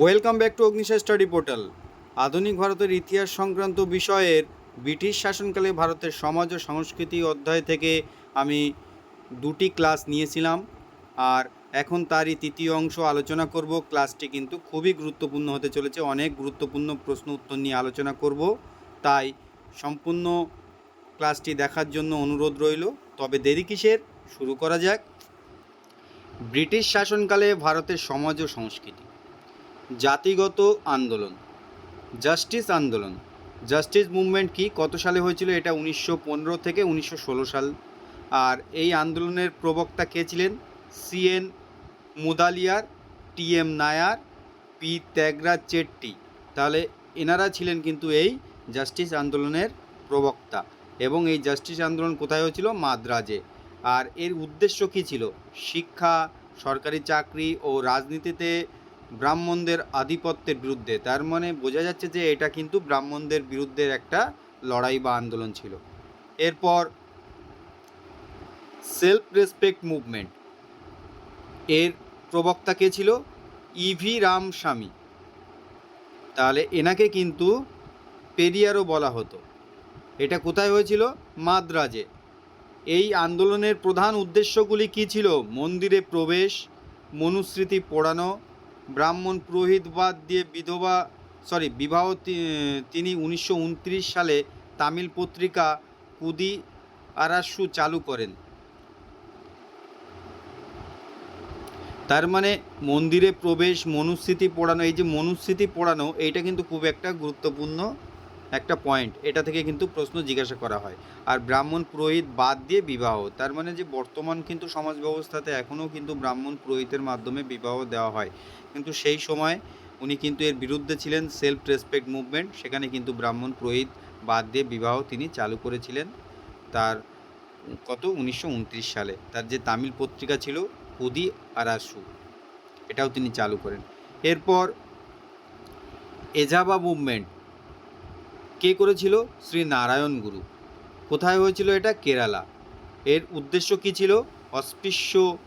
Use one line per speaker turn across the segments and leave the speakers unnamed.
Welcome back to Agnisha study portal আধুনিক ভারতের ইতিহাস সংক্রান্ত বিষয়ের ব্রিটিশ শাসনকালে ভারতের সমাজ ও সংস্কৃতি অধ্যায় থেকে আমি দুটি ক্লাস নিয়েছিলাম, আর এখন তারই তৃতীয় অংশ আলোচনা করব। ক্লাসটি কিন্তু খুবই গুরুত্বপূর্ণ হতে চলেছে, অনেক গুরুত্বপূর্ণ প্রশ্ন উত্তর নিয়ে আলোচনা করব। তাই সম্পূর্ণ ক্লাসটি দেখার জন্য অনুরোধ রইল, তবে দেরি কিসের? শুরু করা যাক। ব্রিটিশ শাসনকালে ভারতের সমাজ ও সংস্কৃতি। জাতিগত আন্দোলন, জাস্টিস আন্দোলন। জাস্টিস মুভমেন্ট কি, কত সালে হয়েছিল এটা উনিশশো পনেরো থেকে উনিশশো ষোলো সাল। আর এই আন্দোলনের প্রবক্তা কে ছিলেন? CN Mudaliar, T M Nair, P Thyagaraja Chetty. তাহলে এনারা ছিলেন কিন্তু এই জাস্টিস আন্দোলনের প্রবক্তা। এবং এই জাস্টিস আন্দোলন কোথায় হয়েছিল? মাদ্রাজে। আর এর উদ্দেশ্য কী ছিল? শিক্ষা, সরকারি চাকরি ও রাজনীতিতে ব্রাহ্মণদের আধিপত্যের বিরুদ্ধে। তার মানে বোঝা যাচ্ছে যে এটা কিন্তু ব্রাহ্মণদের বিরুদ্ধে একটা লড়াই বা আন্দোলন ছিল। এরপর সেলফ রেসপেক্ট মুভমেন্ট এর প্রবক্তা কে ছিল? ইভি রামস্বামী। তাহলে এনাকে কিন্তু পেরিয়ারও বলা হতো। এটা কোথায় হয়েছিল? মাদ্রাজে। এই আন্দোলনের প্রধান উদ্দেশ্যগুলি কী ছিল? মন্দিরে প্রবেশ, মনুস্মৃতি পোড়ানো ব্রাহ্মণ পুরোহিত বাদ দিয়ে বিধবা সরি বিবাহ তিনি উনিশশো উনত্রিশ সালে তামিল পত্রিকা পুদি আরাসু চালু করেন। তার মানে মন্দিরে প্রবেশ, মনুস্মৃতি পড়ানো, এই যে মনুস্মৃতি পড়ানো, এইটা কিন্তু খুব একটা গুরুত্বপূর্ণ একটা পয়েন্ট এটা থেকে কিন্তু প্রশ্ন জিজ্ঞাসা করা হয়। আর ব্রাহ্মণ পুরোহিত বাদ দিয়ে বিবাহ, তার মানে যে বর্তমান কিন্তু সমাজ ব্যবস্থাতে এখনও কিন্তু ব্রাহ্মণ পুরোহিতের মাধ্যমে বিবাহ দেওয়া হয়। কিন্তু সেই সময় উনি কিন্তু এর বিরুদ্ধে ছিলেন সেলফ রেসপেক্ট মুভমেন্ট সেখানে কিন্তু ব্রাহ্মণ পুরোহিত বাদ দিয়ে বিবাহ তিনি চালু করেছিলেন তার কত? উনিশশো উনত্রিশ সালে। তার যে তামিল পত্রিকা ছিল কুদি আরাসু, এটাও তিনি চালু করেন। এরপর এজাবা মুভমেন্ট কে করেছিল? শ্রী নারায়ণ গুরু। কোথায় হয়েছিল এটা? কেরালা। এর উদ্দেশ্য কী ছিল? অস্পৃশ্য,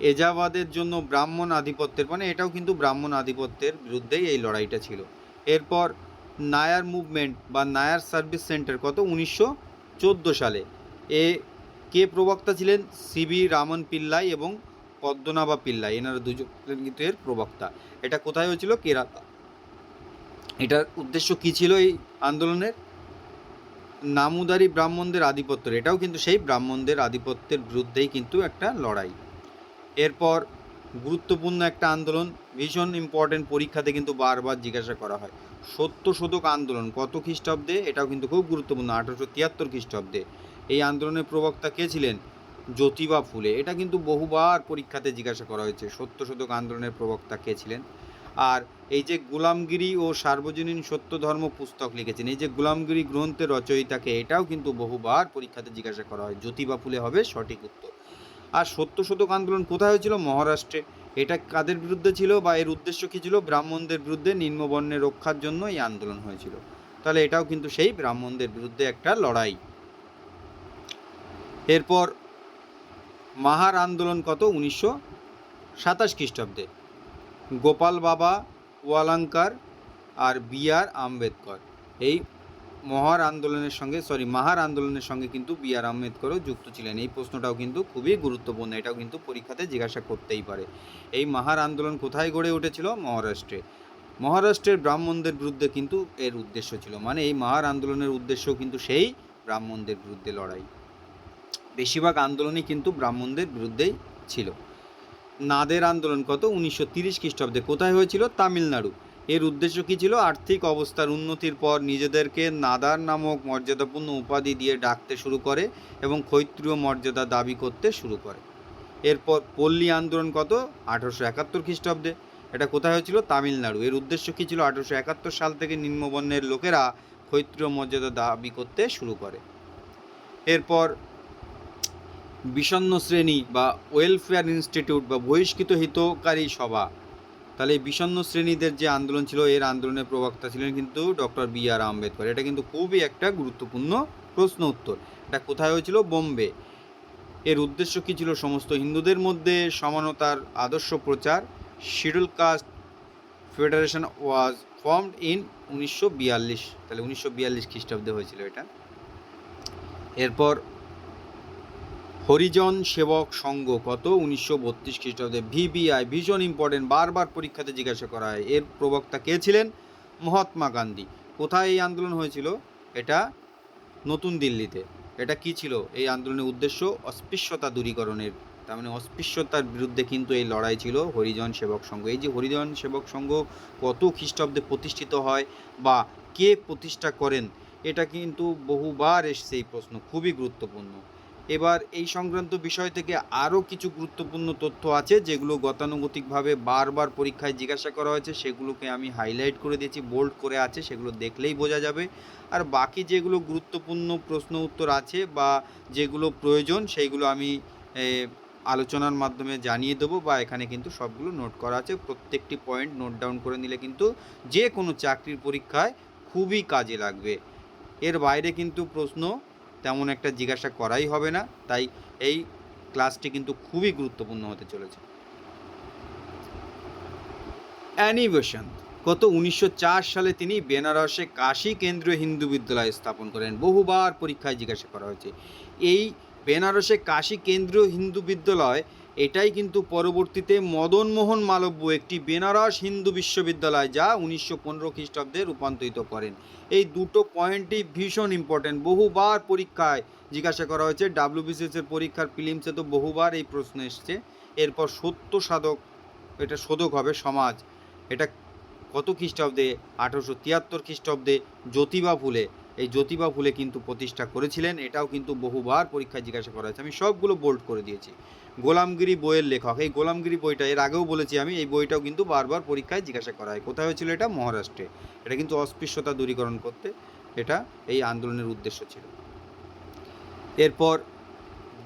এজাবাদের জন্য ব্রাহ্মণ আধিপত্যের মানে এটাও কিন্তু ব্রাহ্মণ আধিপত্যের বিরুদ্ধেই এই লড়াইটা ছিল। এরপর নায়ার মুভমেন্ট বা নায়ার সার্ভিস সেন্টার কত? উনিশশো চোদ্দ সালে। এ কে প্রবক্তা ছিলেন? সিবি রামন পিল্লাই এবং পদ্মনাভা পিল্লাই। এনারা দুজন কিন্তু এর প্রবক্তা। এটা কোথায় হয়েছিল? কেরালা। এটার উদ্দেশ্য কী ছিল এই আন্দোলনের নামুদারি ব্রাহ্মণদের আধিপত্য, এটাও কিন্তু সেই ব্রাহ্মণদের আধিপত্যের বিরুদ্ধেই কিন্তু একটা লড়াই। এরপর গুরুত্বপূর্ণ একটা আন্দোলন, ভীষণ ইম্পর্টেন্ট পরীক্ষাতে কিন্তু বারবার জিজ্ঞাসা করা হয়। সত্য শতক আন্দোলন কত খ্রিস্টাব্দে? এটাও কিন্তু খুব গুরুত্বপূর্ণ, আঠারোশো তিয়াত্তর খ্রিস্টাব্দে। এই আন্দোলনের প্রবক্তা কে ছিলেন? জ্যোতিবা ফুলে। এটা কিন্তু বহুবার পরীক্ষাতে জিজ্ঞাসা করা হয়েছে। সত্য শতক আন্দোলনের প্রবক্তা কে ছিলেন? আর এই যে গোলামগিরি ও সার্বজনীন সত্য ধর্ম পুস্তক লিখেছেন, এই যে গোলামগিরি গ্রন্থের রচয়িতাকে এটাও কিন্তু বহুবার পরীক্ষাতে জিজ্ঞাসা করা হয় জ্যোতিবা ফুলে হবে সঠিক উত্তর। আর সত্য শতক আন্দোলন কোথায় হয়েছিল? মহারাষ্ট্রে। এটা কাদের বিরুদ্ধে ছিল বা এর উদ্দেশ্য কী ছিল? ব্রাহ্মণদের বিরুদ্ধে নিম্নবর্ণের রক্ষার জন্য এই আন্দোলন হয়েছিল। তাহলে এটাও কিন্তু সেই ব্রাহ্মণদের বিরুদ্ধে একটা লড়াই। এরপর মাহার আন্দোলন কত? উনিশশো সাতাশ খ্রিস্টাব্দে। গোপাল বাবা, ওয়ালাঙ্কার আর বি আর আম্বেদকর। এই মহার আন্দোলনের সঙ্গে সরি মাহার আন্দোলনের সঙ্গে কিন্তু বি আর আম্বেদকরও যুক্ত ছিলেন। এই প্রশ্নটাও কিন্তু খুবই গুরুত্বপূর্ণ, এটাও কিন্তু পরীক্ষাতে জিজ্ঞাসা করতেই পারে। এই মাহার আন্দোলন কোথায় গড়ে উঠেছিল? মহারাষ্ট্রে। মহারাষ্ট্রের ব্রাহ্মণদের বিরুদ্ধে কিন্তু এর উদ্দেশ্য ছিল। মানে এই মাহার আন্দোলনের উদ্দেশ্য কিন্তু সেই ব্রাহ্মণদের বিরুদ্ধে লড়াই। বেশিরভাগ আন্দোলনই কিন্তু ব্রাহ্মণদের বিরুদ্ধেই ছিল। নাদের আন্দোলন কত? উনিশশো তিরিশ খ্রিস্টাব্দে। কোথায় হয়েছিল? তামিলনাড়ু। এর উদ্দেশ্য কী ছিল? আর্থিক অবস্থার উন্নতির পর নিজেদেরকে নাদার নামক মর্যাদাপূর্ণ উপাধি দিয়ে ডাকতে শুরু করে এবং ক্ষৈত্রীয় মর্যাদা দাবি করতে শুরু করে। এরপর পল্লী আন্দোলন কত? আঠারোশো একাত্তর খ্রিস্টাব্দে। এটা কোথায় হয়েছিল? তামিলনাড়ু। এর উদ্দেশ্য কী ছিল? আঠারোশো একাত্তর সাল থেকে নিম্নবর্ণের লোকেরা ক্ষৈত্রীয় মর্যাদা দাবি করতে শুরু করে। এরপর বিষণ্ণ শ্রেণি বা ওয়েলফেয়ার ইনস্টিটিউট বা বহিষ্কৃত হিতকারী সভা। তাহলে এই বিষণ্ণ শ্রেণীদের যে আন্দোলন ছিল, এর আন্দোলনের প্রবক্তা ছিলেন কিন্তু ডক্টর বি আর আম্বেদকর। এটা কিন্তু খুবই একটা গুরুত্বপূর্ণ প্রশ্ন উত্তর। এটা কোথায় হয়েছিল? বোম্বে। এর উদ্দেশ্য কী ছিল? সমস্ত হিন্দুদের মধ্যে সমানতার আদর্শ প্রচার। Schedule caste federation was formed in উনিশশো বিয়াল্লিশ। তাহলে উনিশশো বিয়াল্লিশ খ্রিস্টাব্দে হয়েছিল এটা। এরপর হরিজন সেবক সংঘ কত? উনিশশো বত্রিশ খ্রিস্টাব্দে ভিবিআই ভীষণ ইম্পর্টেন্ট বারবার পরীক্ষাতে জিজ্ঞাসা করা হয়। এর প্রবক্তা কে ছিলেন? মহাত্মা গান্ধী। কোথায় এই আন্দোলন হয়েছিল? এটা নতুন দিল্লিতে। এটা কি ছিল? এই আন্দোলনের উদ্দেশ্য অস্পৃশ্যতা দূরীকরণের। তার মানে অস্পৃশ্যতার বিরুদ্ধে কিন্তু এই লড়াই ছিল হরিজন সেবক সংঘ। এই যে হরিজন সেবক সংঘ কত খ্রিস্টাব্দে প্রতিষ্ঠিত হয় বা কে প্রতিষ্ঠা করেন, এটা কিন্তু বহুবার এসছে এই প্রশ্ন। খুবই গুরুত্বপূর্ণ। এবার এই সংক্রান্ত বিষয় থেকে আরও কিছু গুরুত্বপূর্ণ তথ্য আছে, যেগুলো গতানুগতিকভাবে বারবার পরীক্ষায় জিজ্ঞাসা করা হয়েছে, সেগুলোকে আমি হাইলাইট করে দিয়েছি, বোল্ড করে আছে, সেগুলো দেখলেই বোঝা যাবে। আর বাকি যেগুলো গুরুত্বপূর্ণ প্রশ্ন উত্তর আছে বা যেগুলো প্রয়োজন, সেইগুলো আমি আলোচনার মাধ্যমে জানিয়ে দেবো বা এখানে কিন্তু সবগুলো নোট করা আছে। প্রত্যেকটি পয়েন্ট নোট ডাউন করে নিলে কিন্তু যে কোনো চাকরির পরীক্ষায় খুবই কাজে লাগবে। এর বাইরে কিন্তু প্রশ্ন তেমন একটা জিজ্ঞাসা করাই হবে না। তাই এই ক্লাসটি কিন্তু খুবই গুরুত্বপূর্ণ হতে চলেছে। অ্যানিভেশন গত উনিশশো চার সালে তিনি বেনারসে কাশী কেন্দ্রীয় হিন্দু বিদ্যালয় স্থাপন করেন। বহুবার পরীক্ষায় জিজ্ঞাসা করা হয়েছে। এই বেনারসে কাশী কেন্দ্রীয় হিন্দু বিদ্যালয় এটাই কিন্তু পরবর্তীতে মদনমোহন মালব্য একটি বেনারস হিন্দু বিশ্ববিদ্যালয় যা উনিশশো পনেরো খ্রিস্টাব্দে রূপান্তরিত করেন। এই দুটো পয়েন্টই ভীষণ ইম্পর্ট্যান্ট বহুবার পরীক্ষায় জিজ্ঞাসা করা হয়েছে, ডাব্লিউবিসিএস এর পরীক্ষার ফিলিমসে তো বহুবার এই প্রশ্ন এসছে। এরপর সত্য সাধক, এটা শোধক হবে সমাজ। এটা কত খ্রিস্টাব্দে? আঠেরোশো তিয়াত্তর খ্রিস্টাব্দে জ্যোতিবা ফুলে। এই জ্যোতিবা ফুলে কিন্তু প্রতিষ্ঠা করেছিলেন। এটাও কিন্তু বহুবার পরীক্ষায় জিজ্ঞাসা করা হয়েছে। আমি সবগুলো বোল্ড করে দিয়েছি। গোলামগিরি বইয়ের লেখক। এই গোলামগিরি বইটা, এর আগেও বলেছি আমি, এই বইটাও কিন্তু বারবার পরীক্ষায় জিজ্ঞাসা করা হয়। কোথায় হয়েছিল এটা? মহারাষ্ট্রে। এটা কিন্তু অস্পৃশ্যতা দূরীকরণ করতে এটা এই আন্দোলনের উদ্দেশ্য ছিল। এরপর,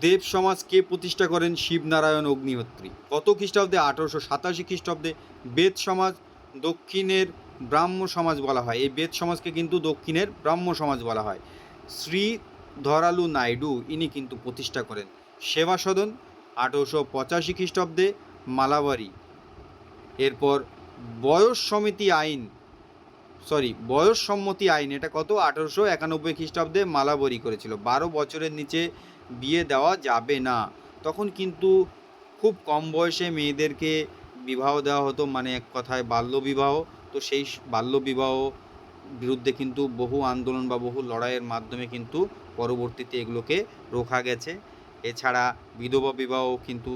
দেব সমাজ কে প্রতিষ্ঠা করেন? শিবনারায়ণ অগ্নিহোত্রী। কত খ্রিস্টাব্দে? আঠারোশো সাতাশি খ্রিস্টাব্দে বেদ সমাজ দক্ষিণের ব্রাহ্ম সমাজ বলা হয়। এই বেদ সমাজকে কিন্তু দক্ষিণের ব্রাহ্ম সমাজ বলা হয়। শ্রী ধরালু নাইডু, ইনি কিন্তু প্রতিষ্ঠা করেন। সেবা সদন আঠেরোশো পঁচাশি খ্রিস্টাব্দে মালাবারি। এরপর বয়স সমিতি আইন, সরি, বয়স সম্মতি আইন, এটা কত? আঠেরোশো একানব্বই খ্রিস্টাব্দে মালাবরি করেছিল। বারো বছরের নিচে বিয়ে দেওয়া যাবে না। তখন কিন্তু খুব কম বয়সে মেয়েদেরকে বিবাহ দেওয়া হতো। মানে এক কথায় বাল্যবিবাহ তো সেই বাল্যবিবাহ বিরুদ্ধে কিন্তু বহু আন্দোলন বা বহু লড়াইয়ের মাধ্যমে কিন্তু পরবর্তীতে এগুলোকে রোখা গেছে। এছাড়া বিধবা বিবাহ কিন্তু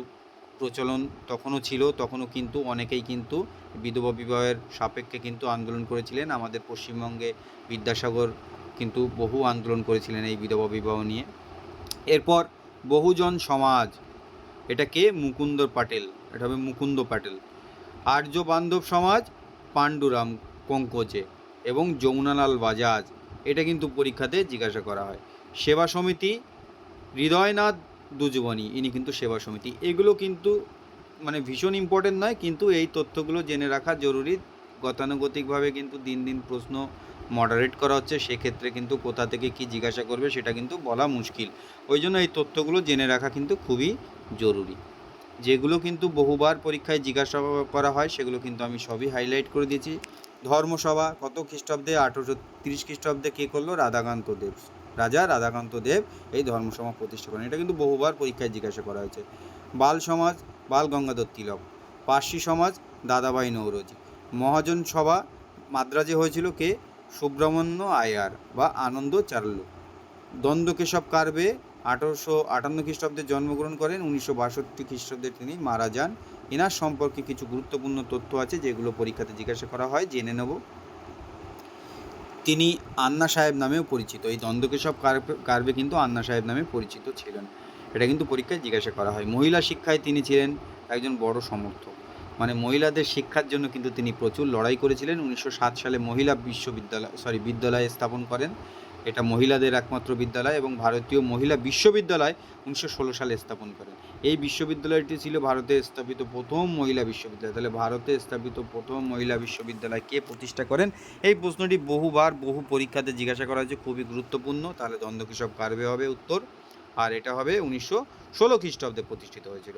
প্রচলন তখনও ছিল, তখনও কিন্তু অনেকেই কিন্তু বিধবা বিবাহের সাপেক্ষে কিন্তু আন্দোলন করেছিলেন। আমাদের পশ্চিমবঙ্গে বিদ্যাসাগর কিন্তু বহু আন্দোলন করেছিলেন এই বিধবা বিবাহ নিয়ে। এরপর বহুজন সমাজ এটা কে মুকুন্দ পাটেল, এটা হবে মুকুন্দ পাটেল আর্য বান্ধব সমাজ পাণ্ডুরাম কঙ্কোজে এবং যমুনালাল বাজাজ। এটা কিন্তু পরীক্ষাতে জিজ্ঞাসা করা হয়। সেবা সমিতি, হৃদয়নাথ দুজবানি, ইনি কিন্তু সেবা সমিতি। এগুলো কিন্তু মানে ভীষণ ইম্পর্টেন্ট নয়, কিন্তু এই তথ্যগুলো জেনে রাখা জরুরি। গতানুগতিকভাবে কিন্তু দিন দিন প্রশ্ন মডারেট করা হচ্ছে। সেক্ষেত্রে কিন্তু কোথা থেকে কি জিজ্ঞাসা করবে সেটা কিন্তু বলা মুশকিল। ওই জন্য এই তথ্যগুলো জেনে রাখা কিন্তু খুবই জরুরি। যেগুলো কিন্তু বহুবার পরীক্ষায় জিজ্ঞাসা করা হয়, সেগুলো কিন্তু আমি সবই হাইলাইট করে দিয়েছি। ধর্মসভা কত খ্রিস্টাব্দে? আঠেরোশো তিরিশ খ্রিস্টাব্দে কে করল? রাধাকান্ত দেব। রাজা রাধাকান্ত দেব এই ধর্মসভা প্রতিষ্ঠা করেন। এটা কিন্তু বহুবার পরীক্ষায় জিজ্ঞাসা করা হয়েছে। বাল সমাজ, বাল গঙ্গাধর তিলক। পার্সি সমাজ দাদাবাই নৌরজি। মহাজন সভা মাদ্রাজে হয়েছিল কে? সুব্রহ্মণ্য আয়ার বা আনন্দ চার্লু দ্বন্দ্বকেশব কার্বে? আঠারোশো আটান্ন খ্রিস্টাব্দে জন্মগ্রহণ করেন, উনিশশো বাষট্টি খ্রিস্টাব্দে তিনি মারা যান। এনার সম্পর্কে কিছু গুরুত্বপূর্ণ তথ্য আছে, যেগুলো পরীক্ষাতে জিজ্ঞাসা করা হয়, জেনে নেব। তিনি আন্না সাহেব নামেও পরিচিত। এই দ্বন্দ্বকেশব কার্বে কিন্তু আন্না সাহেব নামে পরিচিত ছিলেন। এটা কিন্তু পরীক্ষায় জিজ্ঞাসা করা হয়। মহিলা শিক্ষায় তিনি ছিলেন একজন বড় সমর্থক। মানে মহিলাদের শিক্ষার জন্য কিন্তু তিনি প্রচুর লড়াই করেছিলেন। উনিশশো সাত সালে মহিলা বিশ্ববিদ্যালয় সরি বিদ্যালয় স্থাপন করেন। এটা মহিলাদের একমাত্র বিদ্যালয় এবং ভারতীয় মহিলা বিশ্ববিদ্যালয় উনিশশো ষোলো সালে স্থাপন করেন। এই বিশ্ববিদ্যালয়টি ছিল ভারতে স্থাপিত প্রথম মহিলা বিশ্ববিদ্যালয়। তাহলে ভারতে স্থাপিত প্রথম মহিলা বিশ্ববিদ্যালয় কে প্রতিষ্ঠা করেন? এই প্রশ্নটি বহুবার বহু পরীক্ষাতে জিজ্ঞাসা করা হয়েছে, খুবই গুরুত্বপূর্ণ। তাহলে দ্বন্দ্বকিসব কার্বে হবে? উত্তর, আর এটা হবে উনিশশো ষোলো খ্রিস্টাব্দে প্রতিষ্ঠিত হয়েছিল।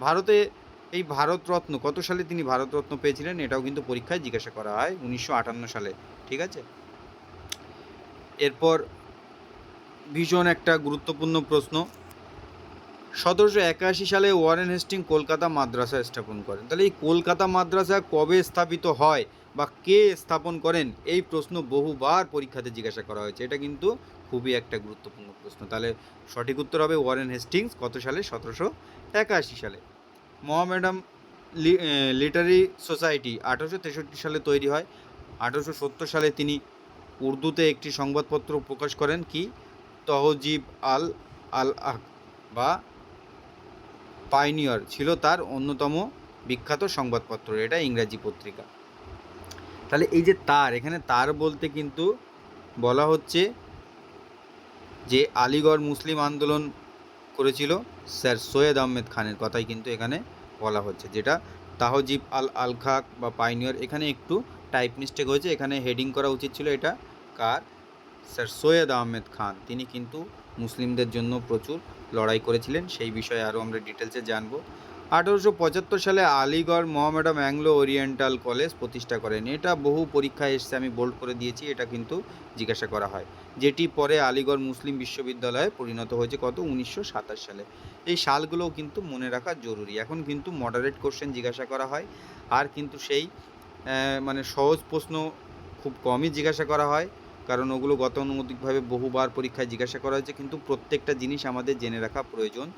ভারতে এই ভারতরত্ন, কত সালে তিনি ভারতরত্ন পেয়েছিলেন? এটাও কিন্তু পরীক্ষায় জিজ্ঞাসা করা হয়, উনিশশো আটান্ন সালে। ঠিক আছে? এরপর ভীষণ একটা গুরুত্বপূর্ণ প্রশ্ন। সতেরোশো একাশি সালে ওয়ারেন হেস্টিং কলকাতা মাদ্রাসা স্থাপন করেন। তাহলে এই কলকাতা মাদ্রাসা কবে স্থাপিত হয় বা কে স্থাপন করেন, এই প্রশ্ন বহুবার পরীক্ষাতে জিজ্ঞাসা করা হয়েছে। এটা কিন্তু খুবই একটা গুরুত্বপূর্ণ প্রশ্ন। তাহলে সঠিক উত্তর হবে ওয়ারেন হেস্টিংস কত সালে? সতেরোশো একাশি সালে। মহামেডাম লিটারি সোসাইটি আঠারোশো তেষট্টি সালে তৈরি হয়। আঠারোশো সত্তর সালে তিনি উর্দুতে একটি সংবাদপত্র প্রকাশ করেন কি? তহজিব আল আল আক বা পাইনিয়র ছিল তার অন্যতম বিখ্যাত সংবাদপত্র। এটা ইংরাজি পত্রিকা। তাহলে এই যে তার, এখানে তার বলতে কিন্তু বলা হচ্ছে যে আলিগড় মুসলিম আন্দোলন করেছিল স্যার সৈয়দ আহমেদ খানের কথাই কিন্তু এখানে বলা হচ্ছে, যেটা তাহজিব আল আল খাক বা পাইনিয়র এখানে একটু টাইপ মিস্টেক হয়েছে, এখানে হেডিং করা উচিত ছিল এটা। কার স্যার সৈয়দ আহমেদ খান, তিনি কিন্তু মুসলিমদের জন্য প্রচুর লড়াই করেছিলেন, সেই বিষয়ে আরও আমরা ডিটেলসে জানব। আঠারোশো পঁচাত্তর সালে Aligarh Mohammedan Anglo Oriental college প্রতিষ্ঠা করেন। এটা বহু পরীক্ষায় এসছে, আমি বোল্ড করে দিয়েছি, এটা কিন্তু জিজ্ঞাসা করা হয়। যেটি পরে আলিগড় মুসলিম বিশ্ববিদ্যালয়ে পরিণত হয়েছে কত? উনিশশো সাতাশ সালে। এই সালগুলোও কিন্তু মনে রাখা জরুরি। এখন কিন্তু মডারেট কোশ্চেন জিজ্ঞাসা করা হয়, আর কিন্তু সেই মানে সহজ প্রশ্ন খুব কমই জিজ্ঞাসা করা হয়। কারণ ওগুলো গতানুগতিকভাবে বহুবার পরীক্ষায় জিজ্ঞাসা করা হয়েছে, কিন্তু প্রত্যেকটা জিনিস আমাদের জেনে রাখা প্রয়োজন।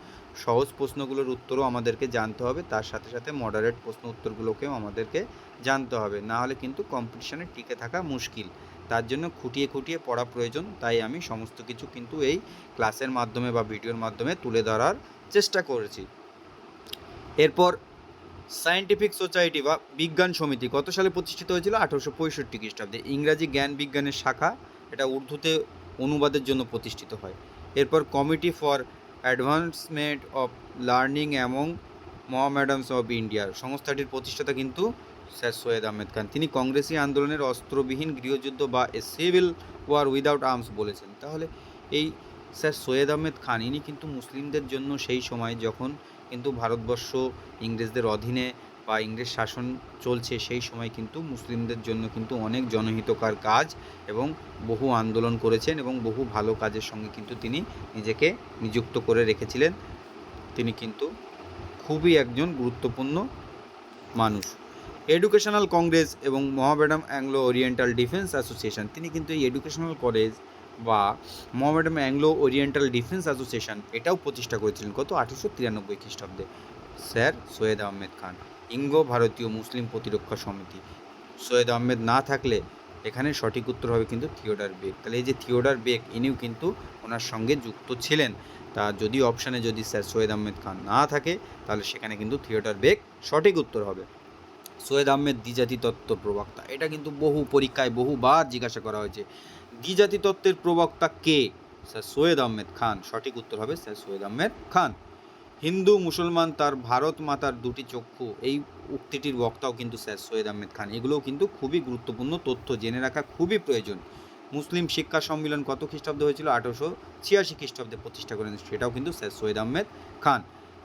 সহজ প্রশ্নগুলোর উত্তরও আমাদেরকে জানতে হবে, তার সাথে সাথে মডারেট প্রশ্ন উত্তরগুলোকেও আমাদেরকে জানতে হবে। না হলে কিন্তু কম্পিটিশনে টিকে থাকা মুশকিল। তার জন্য খুঁটিয়ে খুঁটিয়ে পড়া প্রয়োজন, তাই আমি সমস্ত কিছু কিন্তু এই ক্লাসের মাধ্যমে বা ভিডিওর মাধ্যমে তুলে ধরার চেষ্টা করেছি। এরপর সায়েন্টিফিক সোসাইটি বা বিজ্ঞান সমিতি কত সালে প্রতিষ্ঠিত হয়েছিল? আঠারোশো পঁয়ষট্টি খ্রিস্টাব্দে। ইংরাজি জ্ঞান বিজ্ঞানের শাখা এটা উর্দুতে অনুবাদের জন্য প্রতিষ্ঠিত হয়। এরপর committee for advancement of learning among Mohammedans of ইন্ডিয়ার সংস্থাটির প্রতিষ্ঠাতা কিন্তু স্যার সৈয়দ আহমেদ খান। তিনি কংগ্রেসি আন্দোলনের অস্ত্রবিহীন গৃহযুদ্ধ বা a civil war without arms বলেছেন। তাহলে এই স্যার সৈয়দ আহমেদ খান, ইনি কিন্তু মুসলিমদের জন্য সেই সময় যখন কিন্তু ভারতবর্ষ ইংরেজদের অধীনে বা ইংরেজ শাসন চলছে, সেই সময় কিন্তু মুসলিমদের জন্য কিন্তু অনেক জনহিতকর কাজ এবং বহু আন্দোলন করেছেন এবং বহু ভালো কাজের সঙ্গে কিন্তু তিনি নিজেকে নিযুক্ত করে রেখেছিলেন। তিনি কিন্তু খুবই একজন গুরুত্বপূর্ণ মানুষ। এডুকেশনাল কংগ্রেস এবং Mohammedan Anglo Oriental defence association, তিনি কিন্তু এই এডুকেশনাল কলেজ বা Mohammedan Anglo Oriental defence association, এটাও প্রতিষ্ঠা করেছিলেন কত? আঠেরোশো তিরানব্বই খ্রিস্টাব্দে। স্যার, সৈয়দ আহমেদ খান, ইঙ্গ ভারতীয় মুসলিম প্রতিরক্ষা সমিতি। সৈয়দ আহমেদ না থাকলে এখানে সঠিক উত্তর হবে কিন্তু থিওডার বেগ। তাহলে এই যে থিওডার বেগ, ইনিও কিন্তু ওনার সঙ্গে যুক্ত ছিলেন। তা যদি অপশানে যদি স্যার সৈয়দ আহমেদ খান না থাকে, তাহলে সেখানে কিন্তু থিওডার বেগ সঠিক উত্তর হবে। সৈয়দ আহমেদ দ্বিজাতি তত্ত্ব প্রবক্তা, এটা কিন্তু বহু পরীক্ষায় বহুবার জিজ্ঞাসা করা হয়েছে। দ্বিজাতি তত্ত্বের প্রবক্তা কে? স্যার সৈয়দ আহমেদ খান। সঠিক উত্তর হবে স্যার সৈয়দ আহমেদ খান। হিন্দু, মুসলমান, তার ভারত মাতার দুটি চক্ষু। এই উক্তিটির বক্তাও কিন্তু স্যার সৈয়দ আহমেদ খান। এগুলোও কিন্তু খুবই গুরুত্বপূর্ণ তথ্য জেনে রাখা খুবই প্রয়োজন। মুসলিম শিক্ষা সম্মেলন কত খ্রিস্টাব্দে হয়েছিল? আঠারোশো ছিয়াশি খ্রিস্টাব্দে প্রতিষ্ঠা করেন সেটাও কিন্তু স্যার সৈয়দ আহমেদ খান।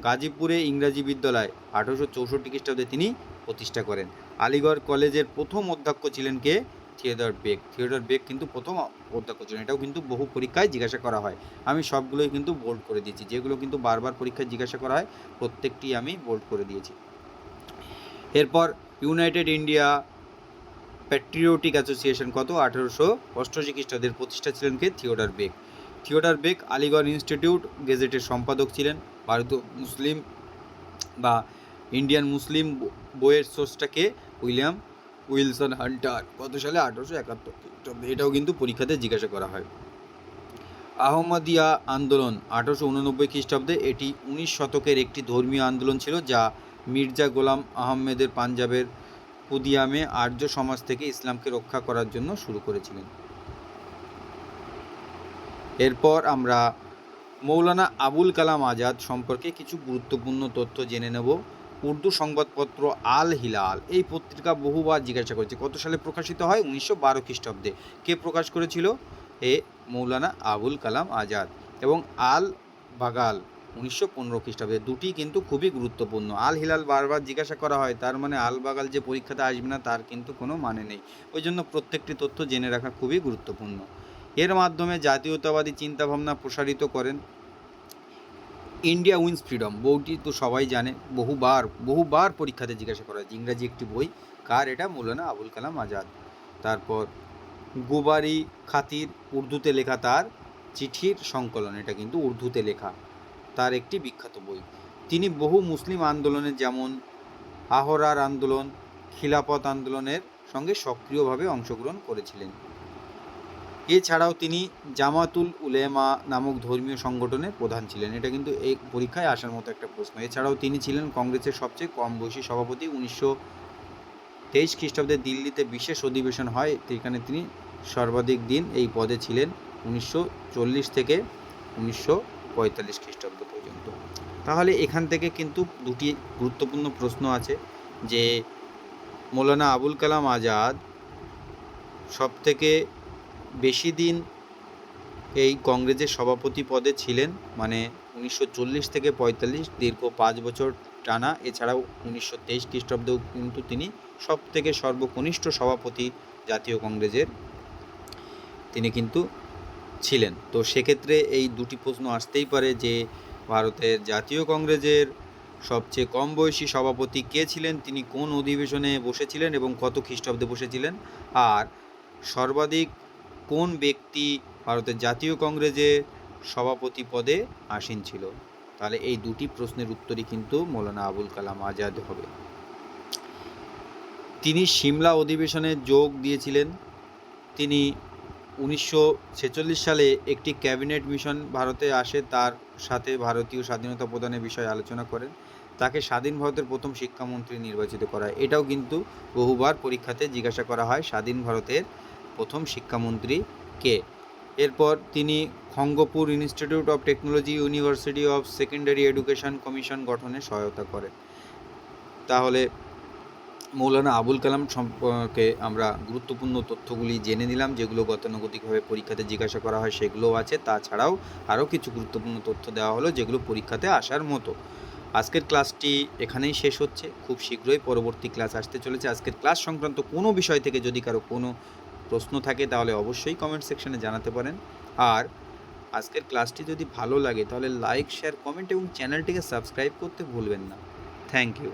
গাজীপুরে ইংরাজি বিদ্যালয় আঠারোশো চৌষট্টি খ্রিস্টাব্দে তিনি প্রতিষ্ঠা করেন। আলিগড় কলেজের প্রথম অধ্যক্ষ ছিলেন কে? থিয়েডর বেগ থিয়েটার বেগ কিন্তু প্রথম অধ্যক্ষ ছিলেন এটাও কিন্তু বহু পরীক্ষায় জিজ্ঞাসা করা হয়। আমি সবগুলোই কিন্তু বোল্ড করে দিয়েছি, যেগুলো কিন্তু বারবার পরীক্ষায় জিজ্ঞাসা করা হয়, প্রত্যেকটি আমি বোল্ড করে দিয়েছি। এরপর ইউনাইটেড ইন্ডিয়া প্যাট্রিওটিক অ্যাসোসিয়েশন কত? আঠেরোশো অষ্টআশি খ্রিস্টাব্দের প্রতিষ্ঠা ছিলেন কে? থিওডার বেগ। থিওডার বেগ আলিগড় ইনস্টিটিউট গেজেটের সম্পাদক ছিলেন। ভারতীয় মুসলিম বা ইন্ডিয়ান মুসলিম বইয়ের সোর্সটাকে উইলিয়াম উইলসন হান্টার কত সালে আঠারোশো একাত্তর। খ্রিস্টাব্দে এটাও কিন্তু পরীক্ষাতে জিজ্ঞাসা করা হয়। আহমদিয়া আন্দোলন, আঠারোশো উননব্বই খ্রিস্টাব্দে এটি উনিশ শতকের একটি ধর্মীয় আন্দোলন ছিল যা মির্জা গোলাম আহমেদের পাঞ্জাবের কুদিয়ামে আর্য সমাজ থেকে ইসলামকে রক্ষা করার জন্য শুরু করেছিলেন। এরপর আমরা মৌলানা আবুল কালাম আজাদ সম্পর্কে কিছু গুরুত্বপূর্ণ তথ্য জেনে নেব। উর্দু সংবাদপত্র আল হিলাল এই পত্রিকা বহুবার জিজ্ঞাসা করেছে। কত সালে প্রকাশিত হয়? উনিশশো বারো খ্রিস্টাব্দে। কে প্রকাশ করেছিল? এ মৌলানা আবুল কালাম আজাদ এবং আল বাগাল উনিশশো পনেরো খ্রিস্টাব্দে। দুটি কিন্তু খুবই গুরুত্বপূর্ণ। আল হিলাল বারবার জিজ্ঞাসা করা হয়, তার মানে আল বাগাল যে পরীক্ষাতে আসবে না, তার কিন্তু কোনো মানে নেই। ওই জন্য প্রত্যেকটি তথ্য জেনে রাখা খুবই গুরুত্বপূর্ণ। এর মাধ্যমে জাতীয়তাবাদী চিন্তাভাবনা প্রসারিত করেন। ইন্ডিয়া উইন্স ফ্রিডম বইটি তো সবাই জানে। বহুবার বহুবার পরীক্ষাতে জিজ্ঞাসা করা হয় ইংরাজি একটি বই। কার এটা? মৌলানা আবুল কালাম আজাদ। তারপর গোবারি খাতির উর্দুতে লেখা তার চিঠির সংকলন। এটা কিন্তু উর্দুতে লেখা। তার একটি বিখ্যাত বই। তিনি বহু মুসলিম আন্দোলনে যেমন আহরার আন্দোলন, খিলাফত আন্দোলনের সঙ্গে সক্রিয়ভাবে অংশগ্রহণ করেছিলেন। এছাড়াও তিনি জামাতুল উলেমা নামক ধর্মীয় সংগঠনের প্রধান ছিলেন। এটা কিন্তু এই পরীক্ষায় আসার মতো একটা প্রশ্ন। এছাড়াও তিনি ছিলেন কংগ্রেসের সবচেয়ে কম বয়সী সভাপতি। উনিশশো তেইশ খ্রিস্টাব্দে দিল্লিতে বিশেষ অধিবেশন হয়। সেখানে তিনি সর্বাধিক দিন এই পদে ছিলেন, উনিশশো চল্লিশ থেকে উনিশশো পঁয়তাল্লিশ খ্রিস্টাব্দ পর্যন্ত। তাহলে এখান থেকে কিন্তু দুটি গুরুত্বপূর্ণ প্রশ্ন আছে যে, মৌলানা আবুল কালাম আজাদ সব থেকে বেশি দিন এই কংগ্রেসের সভাপতি পদে ছিলেন মানে উনিশশো চল্লিশ থেকে পঁয়তাল্লিশ, দীর্ঘ পাঁচ বছর টানা, এছাড়াও উনিশশো তেইশ খ্রিস্টাব্দেও কিন্তু তিনি সব থেকে সর্বকনিষ্ঠ সভাপতি জাতীয় কংগ্রেসের তিনি কিন্তু ছিলেন। তো সেক্ষেত্রে এই দুটি প্রশ্ন আসতেই পারে যে ভারতের জাতীয় কংগ্রেসের সবচেয়ে কম বয়সী সভাপতি কে ছিলেন, তিনি কোন অধিবেশনে বসেছিলেন এবং কত খ্রিস্টাব্দে বসেছিলেন, আর সর্বাধিক কোন ব্যক্তি ভারতের জাতীয় কংগ্রেসের সভাপতি পদে আসীন ছিল? তাহলে এই দুটি প্রশ্নের উত্তরই কিন্তু মৌলানা আবুল কালাম আজাদ হবে। তিনি সিমলা অধিবেশনে যোগ দিয়েছিলেন। তিনি উনিশশো ছেচল্লিশ সালে একটি ক্যাবিনেট মিশন ভারতে আসে, তার সাথে ভারতীয় স্বাধীনতা প্রদানের বিষয়ে আলোচনা করেন। তাকে স্বাধীন ভারতের প্রথম শিক্ষামন্ত্রী নির্বাচিত করা হয়। এটাও কিন্তু বহুবার পরীক্ষাতে জিজ্ঞাসা করা হয়, স্বাধীন ভারতের প্রথম শিক্ষামন্ত্রী কে? এরপর তিনি Kharagpur institute of technology university of secondary education commission গঠনে সহায়তা করেন। তাহলে মৌলানা আবুল কালাম সম্পর্কে আমরা গুরুত্বপূর্ণ তথ্যগুলি জেনে নিলাম, যেগুলো গতানুগতিকভাবে পরীক্ষাতে জিজ্ঞাসা করা হয় সেগুলোও আছে। তাছাড়াও আরও কিছু গুরুত্বপূর্ণ তথ্য দেওয়া হলো, যেগুলো পরীক্ষাতে আসার মতো। আজকের ক্লাসটি এখানেই শেষ হচ্ছে। খুব শীঘ্রই পরবর্তী ক্লাস আসতে চলেছে। আজকের ক্লাস সংক্রান্ত কোনো বিষয় থেকে যদি কারও কোনো প্রশ্ন থাকে তাহলে অবশ্যই কমেন্ট সেকশানে জানাতে পারেন। আর আজকের ক্লাসটি যদি ভালো লাগে তাহলে লাইক শেয়ার কমেন্ট এবং চ্যানেলটিকে সাবস্ক্রাইব করতে ভুলবেন না। Thank you